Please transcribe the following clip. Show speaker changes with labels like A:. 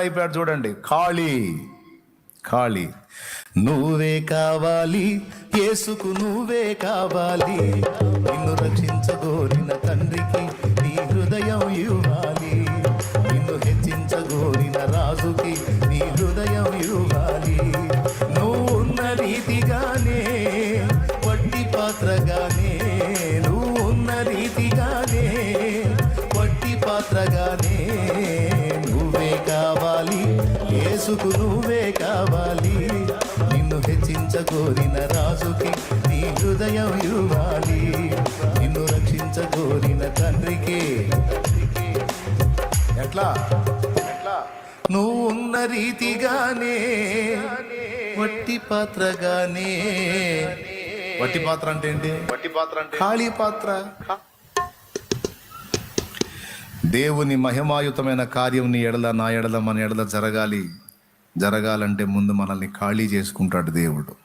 A: అయిపోయాడు చూడండి. ఖాళీ. ఖాళీ. నువ్వే కావాలి యేసుకు నువ్వే కావాలి. నిన్ను రక్షించగోరిన తండ్రికి నీ హృదయం ఇవ్వాలి. నిన్ను హెచ్చించగోరిన రాజుకి నీ హృదయం ఇవ్వాలి. నువ్వు ఉన్న రీతిగానే వట్టి పాత్రగానే నువ్వు ఉన్న రీతిగానే వట్టి పాత్రగానే యేసుకు నువ్వే కావాలి. నిన్ను హెచ్చించగోరిన రాజుకి నీ హృదయం ఇవ్వాలి. నిన్ను రక్షించగోరిన తండ్రికి. ఎట్లా? ఎట్లా నువ్వు ఉన్న రీతిగానే వట్టి పాత్రగానే. వట్టి పాత్ర అంటే ఏంటి?
B: వట్టి పాత్ర. అంటే
A: ఖాళీ పాత్ర దేవుని మహిమాయుతమైన కార్యం నీ ఎడల నా ఎడల మన ఎడల జరగాలి. జరగాలంటే ముందు మనల్ని ఖాళీ చేసుకుంటాడు దేవుడు.